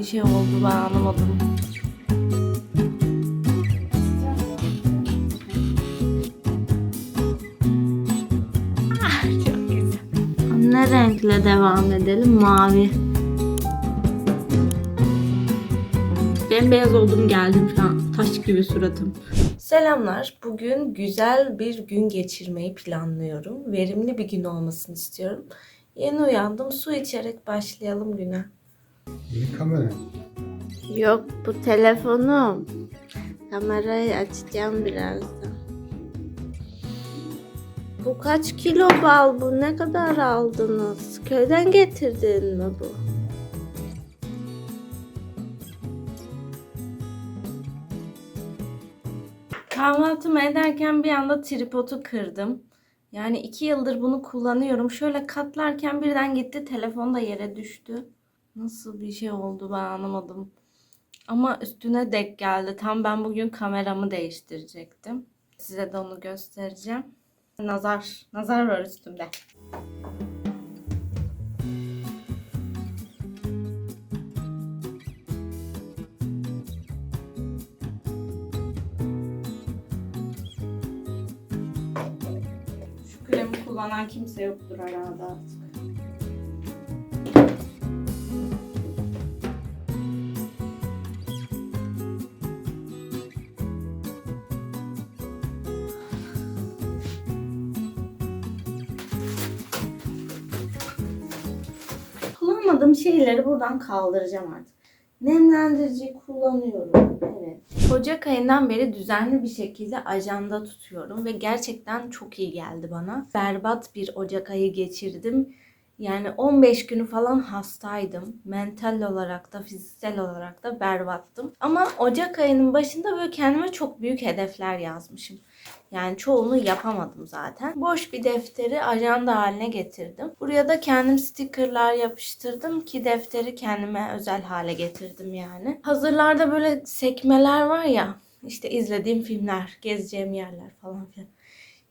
bir şey oldu ben anlamadım. Ah. Ne renkle devam edelim? Mavi. Bembeyaz oldum geldim şu an. Taş gibi suratım. Selamlar. Bugün güzel bir gün geçirmeyi planlıyorum. Verimli bir gün olmasını istiyorum. Yeni uyandım. Su içerek başlayalım güne. Bir kamera. Yok bu telefonum. Kamerayı açacağım birazdan. Bu kaç kilo bal bu? Ne kadar aldınız? Köyden getirdin mi bu? Kahvaltımı ederken bir anda tripodu kırdım. Yani iki yıldır bunu kullanıyorum. Şöyle katlarken birden gitti telefon da yere düştü. Nasıl bir şey oldu ben anlamadım. Ama üstüne dek geldi. Tam ben bugün kameramı değiştirecektim. Size de onu göstereceğim. Nazar, nazar var üstümde. Şu kremi kullanan kimse yoktur herhalde artık. Kullanmadığım şeyleri buradan kaldıracağım artık. Nemlendirici kullanıyorum. Evet. Ocak ayından beri düzenli bir şekilde ajanda tutuyorum ve gerçekten çok iyi geldi bana. Berbat bir Ocak ayı geçirdim. Yani 15 günü falan hastaydım. Mental olarak da fiziksel olarak da berbattım. Ama Ocak ayının başında böyle kendime çok büyük hedefler yazmışım. Yani çoğunu yapamadım zaten. Boş bir defteri ajanda haline getirdim. Buraya da kendim stickerlar yapıştırdım ki defteri kendime özel hale getirdim yani. Hazırlarda böyle sekmeler var ya işte izlediğim filmler, gezeceğim yerler falan filan.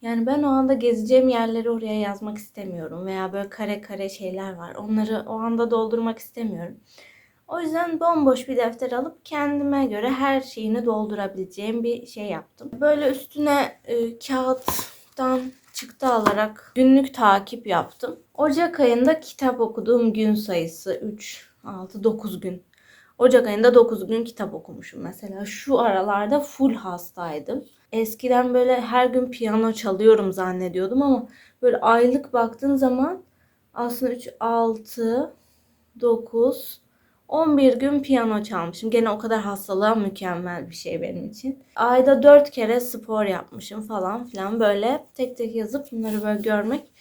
Yani ben o anda gezeceğim yerleri oraya yazmak istemiyorum veya böyle kare kare şeyler var. Onları o anda doldurmak istemiyorum. O yüzden bomboş bir defter alıp kendime göre her şeyini doldurabileceğim bir şey yaptım. Böyle üstüne e, kağıttan çıktı alarak günlük takip yaptım. Ocak ayında kitap okuduğum gün sayısı 3, 6, 9 gün. Ocak ayında 9 gün kitap okumuşum mesela. Şu aralarda full hastaydım. Eskiden böyle her gün piyano çalıyorum zannediyordum ama böyle aylık baktığın zaman aslında 3, 6, 9, 11 gün piyano çalmışım. Gene o kadar hastalığa mükemmel bir şey benim için. Ayda 4 kere spor yapmışım falan filan böyle tek tek yazıp bunları böyle görmek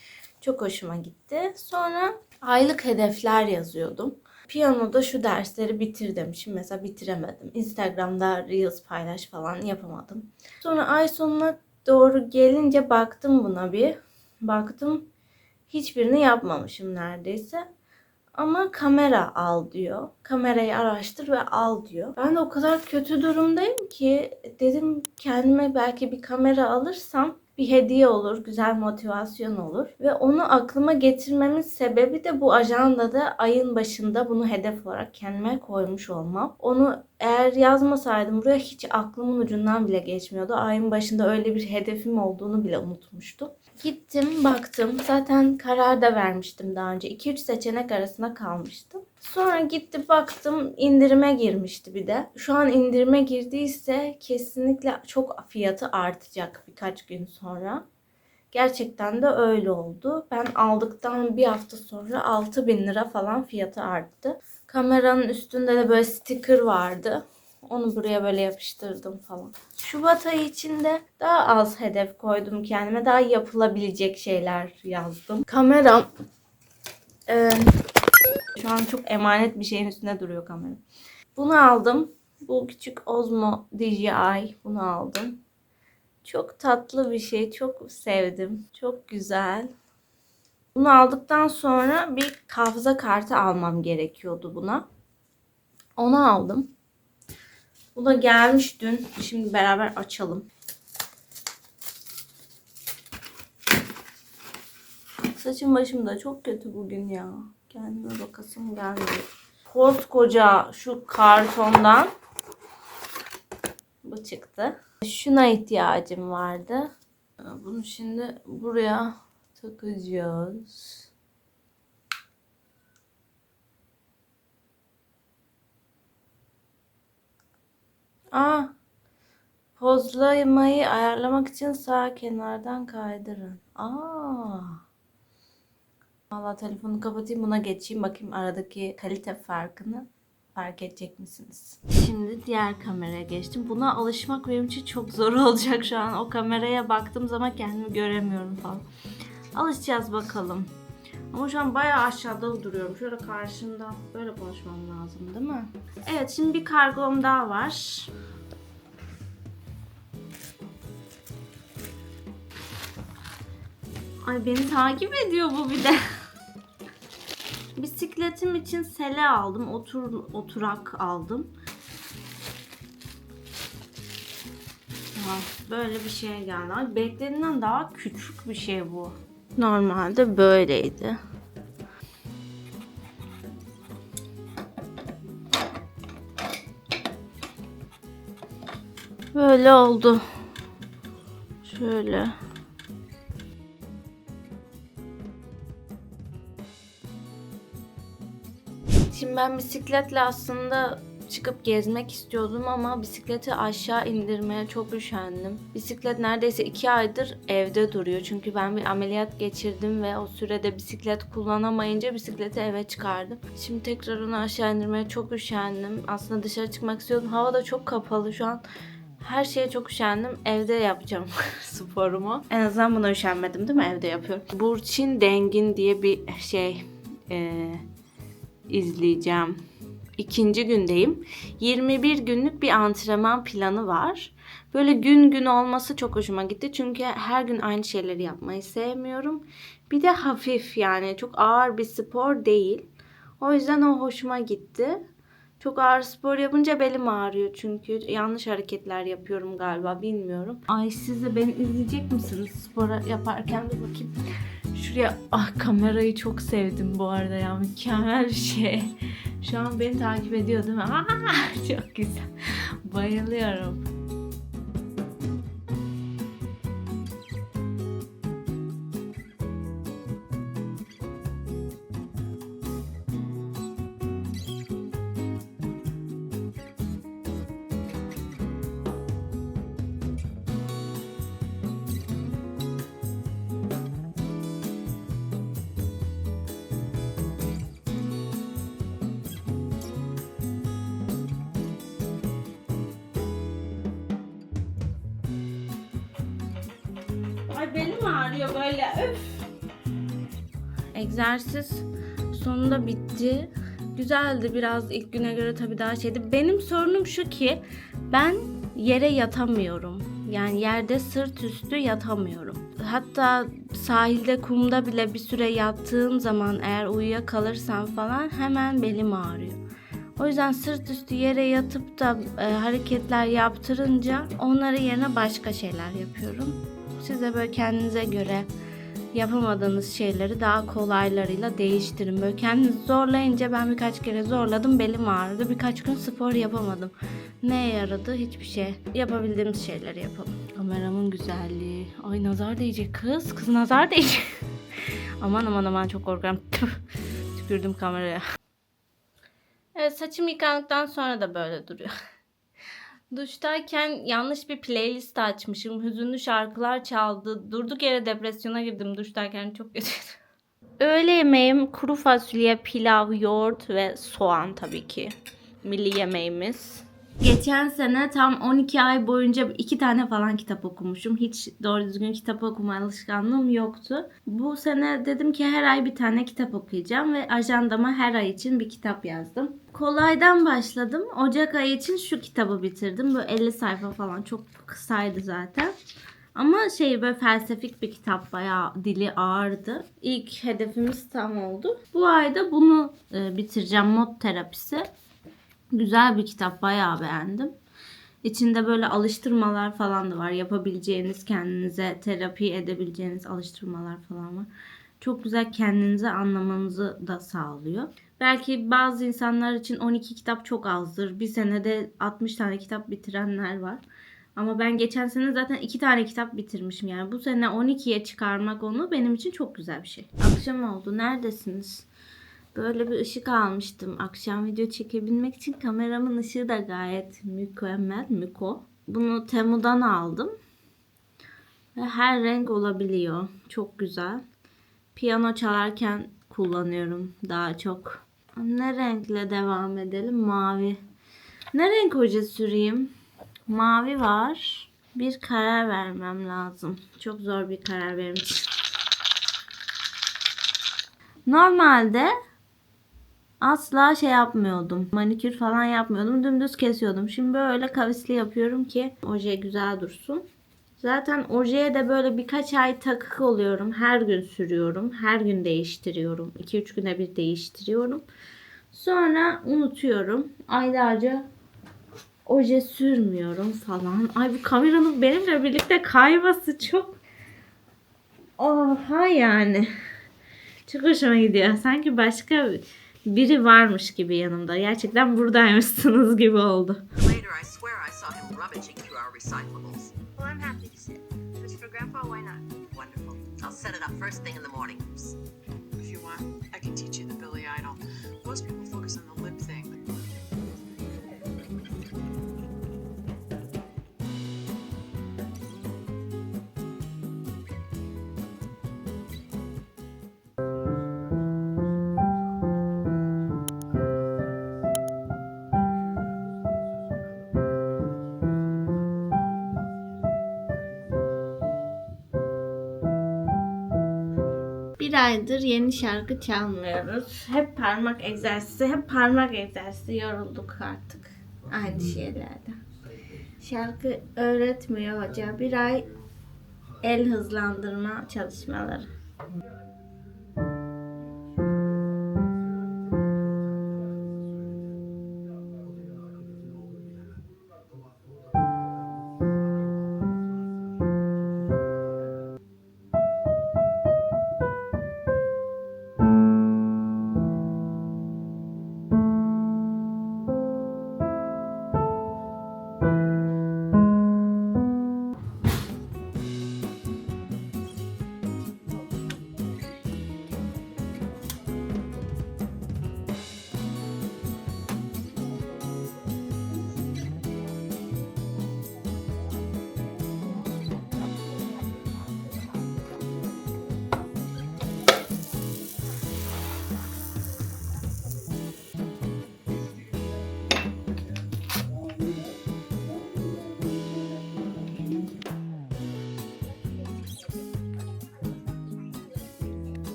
çok hoşuma gitti. Sonra aylık hedefler yazıyordum. Piyanoda şu dersleri bitir demişim. Mesela bitiremedim. Instagram'da Reels paylaş falan yapamadım. Sonra ay sonuna doğru gelince baktım buna bir. Baktım hiçbirini yapmamışım neredeyse. Ama kamera al diyor. Kamerayı araştır ve al diyor. Ben de o kadar kötü durumdayım ki dedim kendime belki bir kamera alırsam bir hediye olur, güzel motivasyon olur. Ve onu aklıma getirmemin sebebi de bu ajandada ayın başında bunu hedef olarak kendime koymuş olmam. Onu eğer yazmasaydım buraya hiç aklımın ucundan bile geçmiyordu. Ayın başında öyle bir hedefim olduğunu bile unutmuştum. Gittim baktım. Zaten karar da vermiştim daha önce. 2-3 seçenek arasında kalmıştım. Sonra gitti baktım indirime girmişti bir de. Şu an indirime girdiyse kesinlikle çok fiyatı artacak birkaç gün sonra. Gerçekten de öyle oldu. Ben aldıktan bir hafta sonra 6000 lira falan fiyatı arttı. Kameranın üstünde de böyle sticker vardı. Onu buraya böyle yapıştırdım falan. Şubat ayı içinde daha az hedef koydum kendime. Daha yapılabilecek şeyler yazdım. Kameram e, şu an çok emanet bir şeyin üstünde duruyor kamera. Bunu aldım. Bu küçük Osmo DJI. Bunu aldım. Çok tatlı bir şey. Çok sevdim. Çok güzel. Bunu aldıktan sonra bir hafıza kartı almam gerekiyordu buna. Onu aldım. Bu da gelmiş dün. Şimdi beraber açalım. Saçım başım da çok kötü bugün ya. Kendime bakasım gelmiyor. koskoca şu kartondan bu çıktı. Şuna ihtiyacım vardı. Bunu şimdi buraya takacağız. Aa, pozlamayı ayarlamak için sağ kenardan kaydırın. Aa. Valla telefonu kapatayım buna geçeyim bakayım aradaki kalite farkını fark edecek misiniz? Şimdi diğer kameraya geçtim. Buna alışmak benim için çok zor olacak şu an. O kameraya baktığım zaman kendimi göremiyorum falan. Alışacağız bakalım. Ama şu an bayağı aşağıda duruyorum. Şöyle karşımda böyle konuşmam lazım değil mi? Evet şimdi bir kargom daha var. Ay beni takip ediyor bu bir de. Bisikletim için sele aldım. Otur oturak aldım. Böyle bir şey geldi. Ay, beklediğimden daha küçük bir şey bu. Normalde böyleydi. Böyle oldu. Şöyle. Şimdi ben bisikletle aslında çıkıp gezmek istiyordum ama bisikleti aşağı indirmeye çok üşendim. Bisiklet neredeyse iki aydır evde duruyor. Çünkü ben bir ameliyat geçirdim ve o sürede bisiklet kullanamayınca bisikleti eve çıkardım. Şimdi tekrar onu aşağı indirmeye çok üşendim. Aslında dışarı çıkmak istiyordum. Hava da çok kapalı şu an. Her şeye çok üşendim. Evde yapacağım sporumu. En azından buna üşenmedim değil mi? Evde yapıyorum. Burçin Dengin diye bir şey eee izleyeceğim. İkinci gündeyim. 21 günlük bir antrenman planı var. Böyle gün gün olması çok hoşuma gitti. Çünkü her gün aynı şeyleri yapmayı sevmiyorum. Bir de hafif yani çok ağır bir spor değil. O yüzden o hoşuma gitti. Çok ağır spor yapınca belim ağrıyor çünkü yanlış hareketler yapıyorum galiba bilmiyorum. Ay siz de beni izleyecek misiniz spora yaparken bir bakayım. Şuraya ah kamerayı çok sevdim bu arada ya mükemmel bir şey. Şu an beni takip ediyor değil mi? Aa, çok güzel. Bayılıyorum. Ay belim ağrıyor böyle. Öf. Egzersiz sonunda bitti. Güzeldi biraz ilk güne göre tabii daha şeydi. Benim sorunum şu ki ben yere yatamıyorum. Yani yerde sırt üstü yatamıyorum. Hatta sahilde kumda bile bir süre yattığım zaman eğer uyuyakalırsam falan hemen belim ağrıyor. O yüzden sırt üstü yere yatıp da e, hareketler yaptırınca onları yerine başka şeyler yapıyorum. Siz de böyle kendinize göre yapamadığınız şeyleri daha kolaylarıyla değiştirin. Böyle kendinizi zorlayınca ben birkaç kere zorladım belim ağrıdı. Birkaç gün spor yapamadım. Neye yaradı? Hiçbir şey. Yapabildiğimiz şeyleri yapalım. Kameramın güzelliği. Ay nazar değecek kız. Kız nazar değecek. aman aman aman çok korkuyorum. Tükürdüm kameraya. Evet saçım yıkandıktan sonra da böyle duruyor. Duştayken yanlış bir playlist açmışım. Hüzünlü şarkılar çaldı. Durduk yere depresyona girdim duştayken. Çok kötüydü. Öğle yemeğim kuru fasulye, pilav, yoğurt ve soğan tabii ki. Milli yemeğimiz. Geçen sene tam 12 ay boyunca iki tane falan kitap okumuşum. Hiç doğru düzgün kitap okuma alışkanlığım yoktu. Bu sene dedim ki her ay bir tane kitap okuyacağım ve ajandama her ay için bir kitap yazdım. Kolaydan başladım. Ocak ayı için şu kitabı bitirdim. Böyle 50 sayfa falan çok kısaydı zaten. Ama şey böyle felsefik bir kitap bayağı dili ağırdı. İlk hedefimiz tam oldu. Bu ayda bunu e, bitireceğim mod terapisi. Güzel bir kitap bayağı beğendim. İçinde böyle alıştırmalar falan da var. Yapabileceğiniz kendinize terapi edebileceğiniz alıştırmalar falan var. Çok güzel kendinizi anlamanızı da sağlıyor. Belki bazı insanlar için 12 kitap çok azdır. Bir senede 60 tane kitap bitirenler var. Ama ben geçen sene zaten 2 tane kitap bitirmişim. Yani bu sene 12'ye çıkarmak onu benim için çok güzel bir şey. Akşam oldu. Neredesiniz? Böyle bir ışık almıştım. Akşam video çekebilmek için kameramın ışığı da gayet mükemmel. Müko. Bunu Temu'dan aldım. Ve her renk olabiliyor. Çok güzel. Piyano çalarken kullanıyorum daha çok. Ne renkle devam edelim? Mavi. Ne renk hoca süreyim? Mavi var. Bir karar vermem lazım. Çok zor bir karar benim için. Normalde asla şey yapmıyordum. Manikür falan yapmıyordum. Dümdüz kesiyordum. Şimdi böyle kavisli yapıyorum ki oje güzel dursun. Zaten ojeye de böyle birkaç ay takık oluyorum. Her gün sürüyorum. Her gün değiştiriyorum. 2-3 güne bir değiştiriyorum. Sonra unutuyorum. Aylarca oje sürmüyorum falan. Ay bu kameranın benimle birlikte kayması çok Oha yani. Çok hoşuma gidiyor. Sanki başka biri varmış gibi yanımda. Gerçekten buradaymışsınız gibi oldu. Later, I swear I saw him. Grandpa, why not? Wonderful. I'll set it up first thing in the morning. If you want, I can teach you the Billy Idol. Most people Bir aydır yeni şarkı çalmıyoruz. Hep parmak egzersizi, hep parmak egzersizi. Yorulduk artık. Aynı şeylerden. Şarkı öğretmiyor hoca. Bir ay el hızlandırma çalışmaları.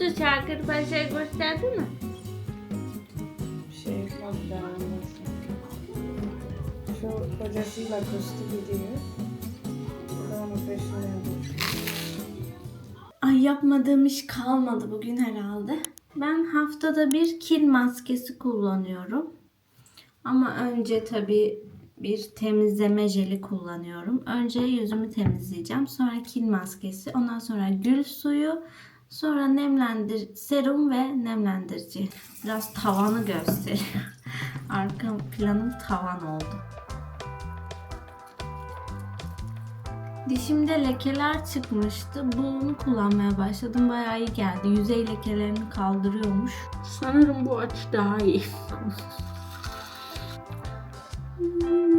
Ne yaptı şarkı? Ben şey gösterdi mi? şey anlasın. Şu kocasıyla kustu gidiyor. Onun peşinden. Ay yapmadığım iş kalmadı bugün herhalde. Ben haftada bir kil maskesi kullanıyorum. Ama önce tabii bir temizleme jeli kullanıyorum. Önce yüzümü temizleyeceğim. Sonra kil maskesi. Ondan sonra gül suyu. Sonra nemlendir serum ve nemlendirici. Biraz tavanı gösteriyor. Arka planım tavan oldu. Dişimde lekeler çıkmıştı. Bunu kullanmaya başladım. Bayağı iyi geldi. Yüzey lekelerini kaldırıyormuş. Sanırım bu açı daha iyi.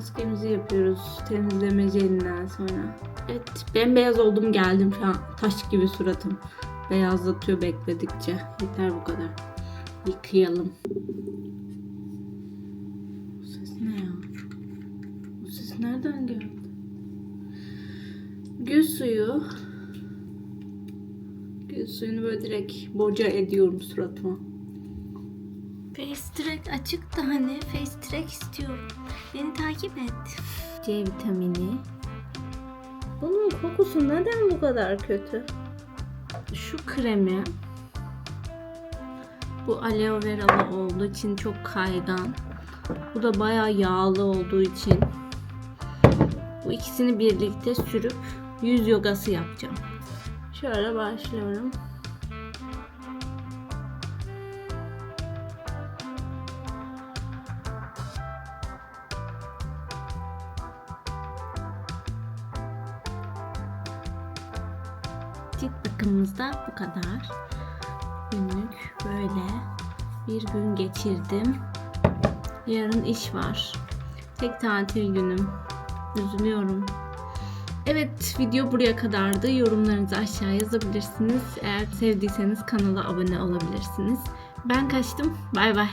maskemizi yapıyoruz temizleme jelinden sonra. Evet bembeyaz oldum geldim şu an. Taş gibi suratım. Beyazlatıyor bekledikçe. Yeter bu kadar. Yıkayalım. Bu ses ne ya? Bu ses nereden geldi? Gül suyu. Gül suyunu böyle direkt boca ediyorum suratıma. Face track açık da hani face track istiyorum. Beni takip et. C vitamini. Bunun kokusu neden bu kadar kötü? Şu kremi bu aloe veralı olduğu için çok kaygan. Bu da bayağı yağlı olduğu için bu ikisini birlikte sürüp yüz yogası yapacağım. Şöyle başlıyorum. Cilt bakımımız bu kadar. Günlük böyle bir gün geçirdim. Yarın iş var. Tek tatil günüm. Üzülüyorum. Evet video buraya kadardı. Yorumlarınızı aşağı yazabilirsiniz. Eğer sevdiyseniz kanala abone olabilirsiniz. Ben kaçtım. Bay bay.